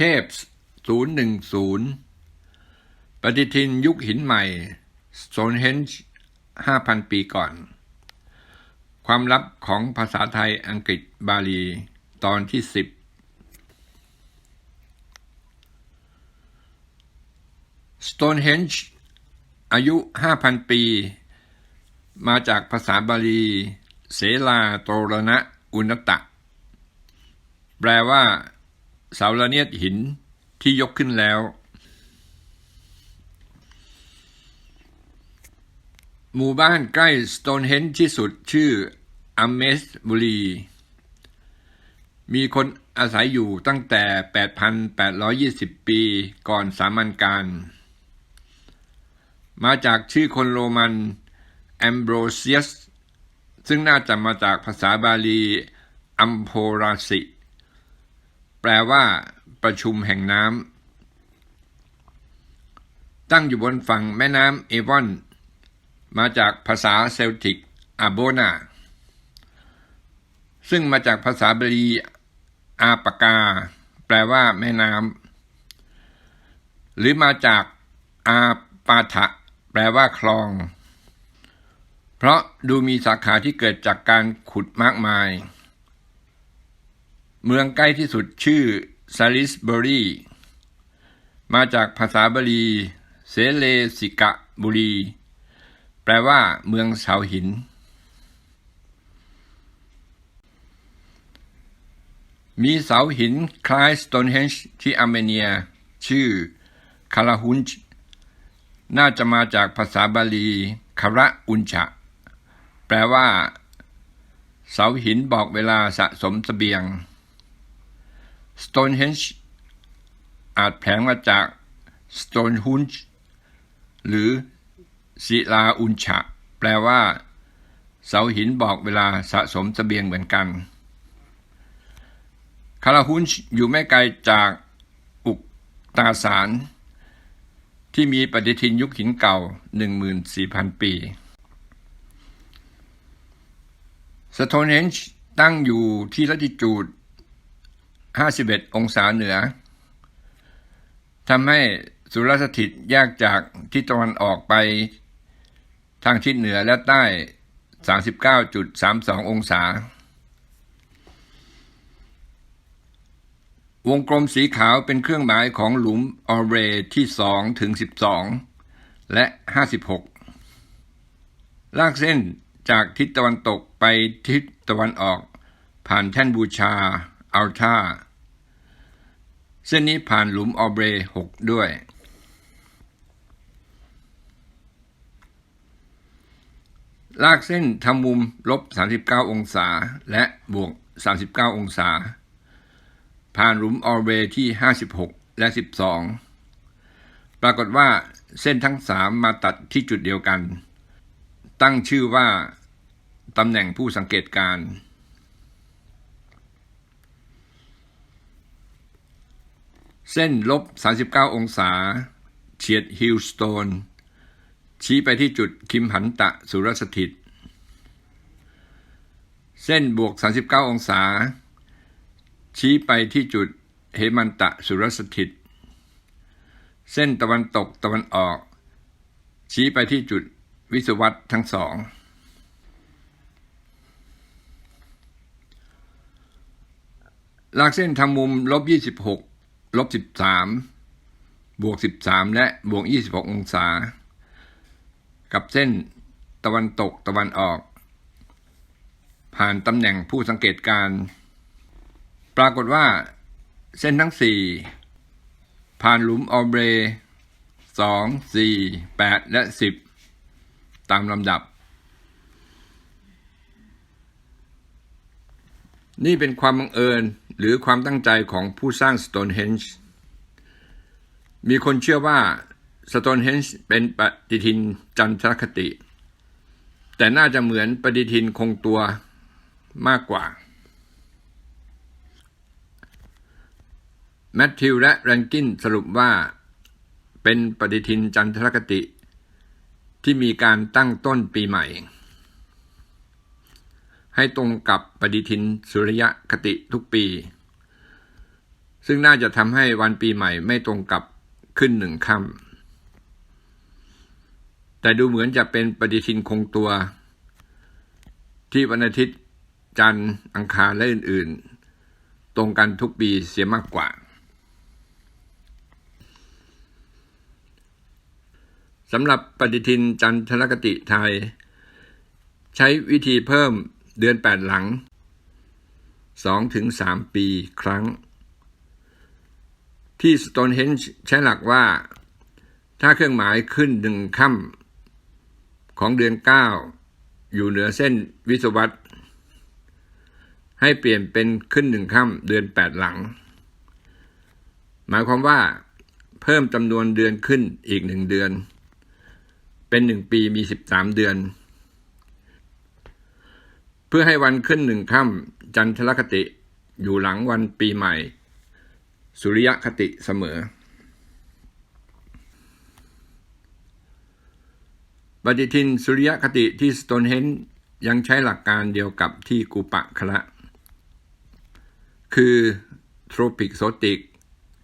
เทพ 010 ปฏิทินยุคหินใหม่ Stonehenge 5,000 ปีก่อน ความลับของภาษาไทยอังกฤษบาลี ตอนที่ 10 Stonehenge อายุ 5,000 ปี มาจากภาษาบาลี เสลาโตรณะอุณตะ แปลว่า เสาละเนียดหินที่ยกขึ้นแล้ว หมู่บ้านใกล้สโตนเฮนที่สุดชื่ออัมเมสบุรีมีคนอาศัยอยู่ตั้งแต่ 8,820 ปีก่อนสามัญการ มาจากชื่อคนโรมันแอมโบรเซียส ซึ่งน่าจะมาจากภาษาบาลีอัมโพราสิ แปลว่า ประชุมแห่งน้ำตั้งอยู่บนฝั่งแม่น้ำเอวอน มาจากภาษาเซลติกอาโบนาซึ่งมาจากภาษาบาลีอาปากา แปลว่า แม่น้ำหรือมาจากอาปาทะแปลว่าคลอง เพราะดูมีสาขาที่เกิดจากการขุดมากมาย เมืองใกล้ที่สุดชื่อซาลิสเบอรีมาจากภาษาบาลีเซเลสิกะบุรี แปลว่าเมืองเสาหิน มีเสาหินคล้ายสโตนเฮนจ์ที่อาร์เมเนีย ชื่อคาราฮุนจ์น่าจะมาจากภาษาบาลีคาระอุนชะ แปลว่า เสาหินบอกเวลาสะสมสเสบียง Stonehenge อาจแผลงมาจาก Stonehenge หรือศิลาอุนชะ แปลว่า เสาหินบอกเวลาสะสมสเสบียงเหมือนกันคาราฮุนช์อยู่ไม่ไกลจากอุกตาสารที่มีปฏิทินยุคหินเก่า 14,000 ปี สโตนเฮนจ์ตั้งอยู่ที่ลัติจูด 51 องศาเหนือทำให้สุรสถิตแยกจากทิศตะวันออกไปทางทิศเหนือและใต้ 39.32 องศา วงกลมสีขาวเป็นเครื่องหมายของหลุมออเรที่ 2 ถึง 12 และ 56 ลากเส้นจากทิศตะวันตกไปทิศตะวันออก ผ่านแท่นบูชาอัลทา เส้นนี้ผ่านหลุมออเบรหกด้วย ลากเส้นทำมุมลบ 39 องศาและบวก 39 องศา ผ่านหลุมออเบรที่ 56 และ 12 ปรากฏว่าเส้นทั้งสามมาตัดที่จุดเดียวกัน ตั้งชื่อว่าตำแหน่งผู้สังเกตการ์ เส้นลบ 39 องศา เฉียดฮิลสโตน ชี้ไปที่จุดคิมหันตะสุรสถิต เส้นบวก 39 องศา ชี้ไปที่จุดเฮมันตะสุรสถิต เส้นตะวันตกตะวันออก ชี้ไปที่จุดวิศวัตทั้งสองลากเส้นทำมุมลบ 26 ลบ13บวก13และบวก26องศา กับเส้นตะวันตกตะวันออก ผ่านตำแหน่งผู้สังเกตการ ปรากฏว่า เส้นทั้ง4ผ่านหลุมออเบร2 4 8และ10ตามลำดับ นี่เป็นความบังเอิญหรือความตั้งใจของผู้สร้าง Stonehenge มีคนเชื่อว่า Stonehenge เป็นปฏิทินจันทรคติ แต่น่าจะเหมือนปฏิทินคงตัวมากกว่า แมทธิวและแรงกินสรุปว่าเป็นปฏิทินจันทรคติ ที่มีการตั้งต้นปีใหม่ ให้ตรงกับปฏิทินสุริยคติทุกปี ซึ่งน่าจะทำให้วันปีใหม่ไม่ตรงกับขึ้นหนึ่งค่ำแต่ดูเหมือนจะเป็นปฏิทินคงตัว ที่วันอาทิตย์จันทร์อังคารและอื่นๆ ตรงกันทุกปีเสียมากกว่าสำหรับปฏิทินจันทรคติไทย ใช้วิธีเพิ่ม เดือนแปดหลัง2-3ถึงปีครั้ง ที่ Stonehenge ใช้หลักว่า ถ้าเครื่องหมายขึ้นหนึ่งค่ำของเดือน9อยู่เหนือเส้นวิศวัตให้เปลี่ยนเป็นขึ้นหนึ่งค่ำเดือน8หลัง หมายความว่าเพิ่มจำนวนเดือนขึ้นอีกหนึ่งเดือน เป็นหนึ่งปีมี13เดือน เพื่อให้วันขึ้นหนึ่งค่ำจันทรคติอยู่หลังวันปีใหม่ สุริยคติเสมอ ปฏิทินสุริยคติที่สโตนเฮนยังใช้หลักการเดียวกับที่กูปะคละ คือโทรปิกโซติก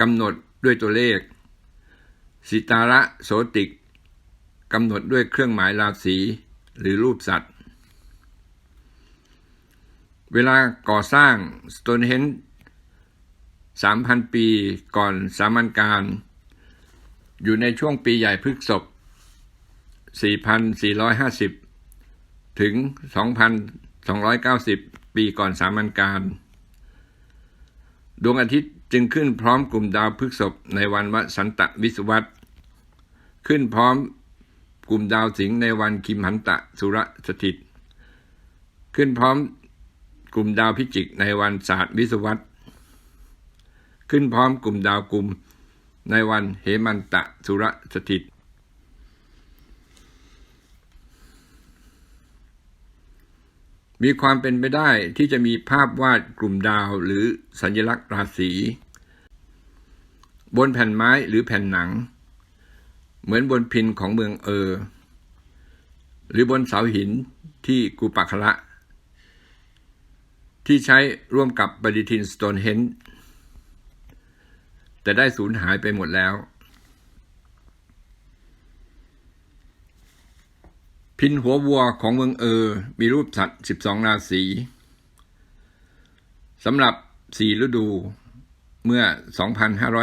กำหนดด้วยตัวเลข สิตาระโซติกกำหนดด้วยเครื่องหมายราศีหรือรูปสัตว์ เวลาก่อสร้างสโตนเฮน3,000 ปีก่อนสามัญการ อยู่ในช่วงปีใหญ่พฤกษบ4,450 ถึง 2,290 ปีก่อนสามัญการ ดวงอาทิตย์จึงขึ้นพร้อมกลุ่มดาวพฤกษบในวันวสันตะวิศวัตขึ้นพร้อมกลุ่มดาวสิงห์ในวันคิมหันตะสุรสถิต ขึ้นพร้อม กลุ่มดาวพิจิกในวันศาสตร์วิศวัตขึ้นพร้อมกลุ่มดาวกลุ่มในวันเหมันตะสุรสถิต มีความเป็นไปได้ที่จะมีภาพวาดกลุ่มดาวหรือสัญลักษณ์ราศีบนแผ่นไม้หรือแผ่นหนัง เหมือนบนพินของเมืองเออ หรือบนเสาหินที่กูปักละ ที่ใช้ร่วมกับปฏิทินสโตนเฮนแต่ได้สูญหายไปหมดแล้ว พินหัววัวของเมืองเออ มีรูปสัตว์ 12 ราศีสำหรับสี่ฤดูเมื่อ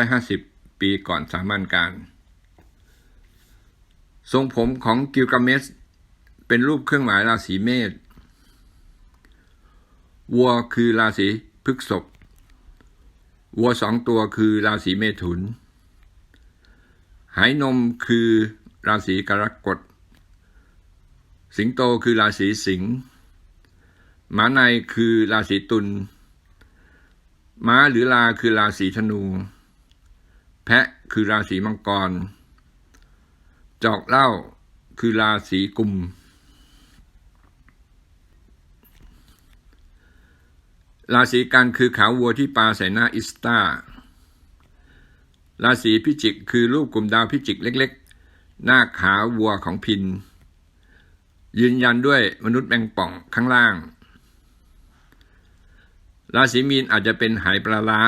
2,550 ปีก่อนสามัญการ ทรงผมของกิลกาเมสเป็นรูปเครื่องหมายราศีเมษ วัวคือราศีพฤกษบวัวสองตัวคือราศีเมถุน หายนมคือราศีกรกฎ สิงโตคือราศีสิงห์ม้าในคือราศีตุล ม้าหรือลาคือราศีธนู แพะคือราศีมังกร จอกเล้าคือราศีกุม ราศีกันคือขาววัวที่ปลาใส่หน้าอิสตาราศีพิจิกคือรูปกลุ่มดาวพิจิกเล็กๆ หน้าขาวัวของพิน ยืนยันด้วยมนุษย์แมงป่องข้างล่าง ราศีมีนอาจจะเป็นหายปลาล้า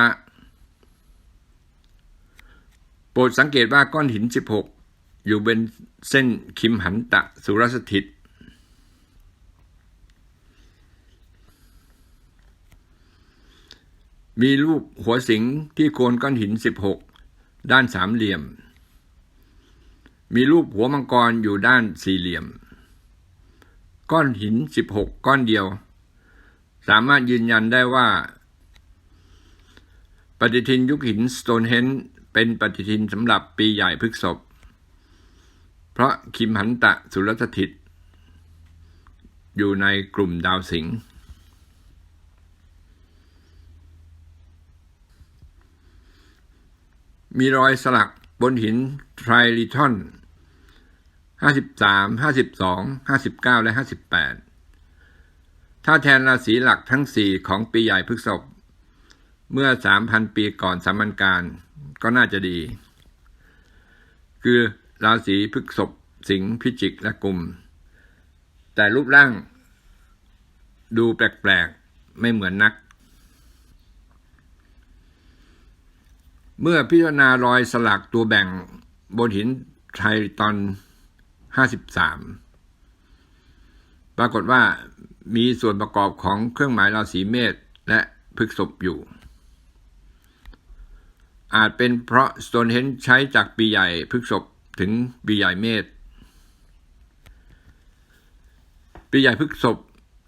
โปรดสังเกตว่าก้อนหิน 16 อยู่เป็นเส้นคิมหันตะสุรสถิต มีรูปหัวสิงที่โคนก้อนหิน 16 ด้านสามเหลี่ยม มีรูปหัวมังกรอยู่ด้านสี่เหลี่ยม ก้อนหิน 16 ก้อนเดียว สามารถยืนยันได้ว่า ปฏิทินยุคหินสโตนเฮนเป็นปฏิทินสำหรับปีใหญ่พฤกษบเพราะคิมหันตะสุรสถิต อยู่ในกลุ่มดาวสิงห์ มีรอยสลักบนหินไทรลิทอน 53 52 59 และ 58 ถ้าแทนราศีหลักทั้ง 4 ของปีใหญ่พฤกษบเมื่อ 3,000 ปีก่อนสามัญการก็น่าจะดี คือราศีพฤกษบสิงห์พิจิกและกุมแต่รูปร่างดูแปลกๆ ไม่เหมือนนัก เมื่อพิจารณารอยสลักตัวแบ่งบนหินไทรตอน 53 ปรากฏว่ามีส่วนประกอบของเครื่องหมายราศีเมษและพฤกษบอยู่ อาจเป็นเพราะสโตนเฮนใช้จากปีใหญ่พฤกษบถึงปีใหญ่เมษปีใหญ่พฤกษบ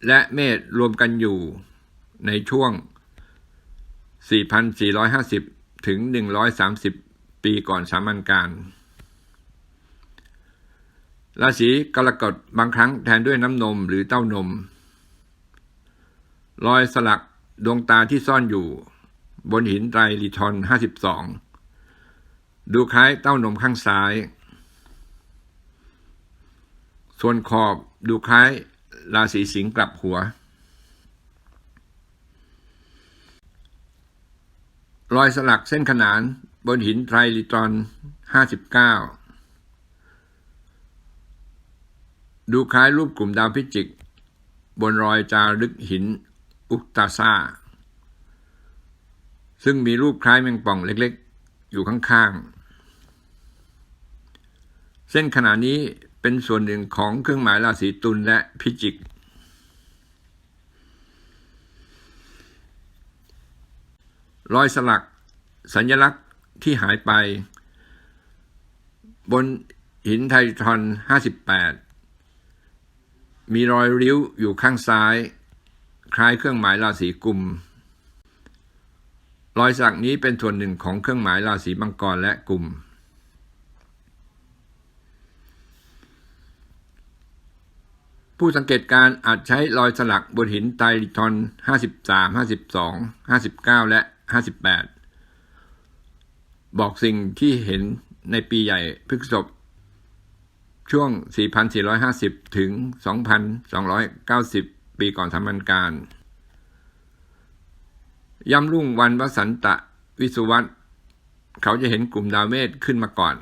และเมษรวมกันอยู่ในช่วง 4,450 ถึง 130 ปีก่อนสามัญการ ราศีกรกฎบางครั้งแทนด้วยน้ำนมหรือเต้านม รอยสลักดวงตาที่ซ่อนอยู่ บนหินไตรลิทอน 52 ดูคล้ายเต้านมข้างซ้าย ส่วนขอบดูคล้ายราศีสิงห์กลับหัว รอยสลักเส้นขนานบนหินไทรลิตรอน59ดูคล้ายรูปกลุ่มดาวพิจิก บนรอยจารึกหินอุกตาซาซึ่งมีรูปคล้ายแมงป่องเล็กๆ อยู่ข้างๆ เส้นขนาดนี้เป็นส่วนหนึ่งของเครื่องหมายราศีตุลและพิจิก รอยสลัก สัญลักษณ์ที่หายไป บนหินไททรอน 58 มีรอยริ้วอยู่ข้างซ้าย คล้ายเครื่องหมายราศีกุม รอยสักนี้เป็นส่วนหนึ่งของเครื่องหมายราศีมังกรและกุม ผู้สังเกตการอาจใช้รอยสลักบนหินไตรลิทอน 53 52 59 และ 58 บอกสิ่งที่เห็นในปีใหญ่พฤกษบช่วง 4,450 ถึง 2,290 ปีก่อนสามัญการ ย่ำรุ่งวันวสันตะวิสุวัตเขาจะเห็นกลุ่มดาวเมษขึ้นมาก่อน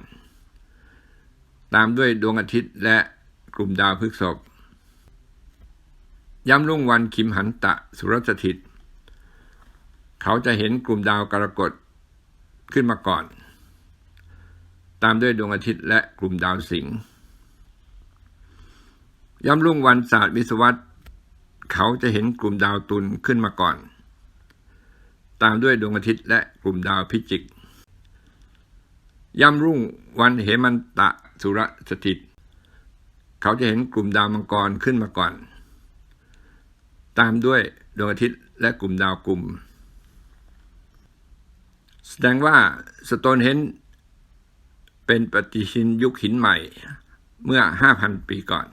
ตามด้วยดวงอาทิตย์และกลุ่มดาวพฤกษบย่ำรุ่งวันคิมหันตะสุรสถิต เขาจะเห็นกลุ่มดาวกรกฎขึ้นมาก่อน ตามด้วยดวงอาทิตย์และกลุ่มดาวสิงห์ย่ำรุ่งวันศาสตร์วิศวัตเขาจะเห็นกลุ่มดาวตุลขึ้นมาก่อน ตามด้วยดวงอาทิตย์และกลุ่มดาวพิจิก ย่ำรุ่งวันเหมันตะสุรสถิต เขาจะเห็นกลุ่มดาวมังกรขึ้นมาก่อน ตามด้วยดวงอาทิตย์และกลุ่มดาวกลุ่ม แสดงว่าสโตนเฮนเป็นปฏิทินยุคหินใหม่เมื่อ 5,000 ปีก่อน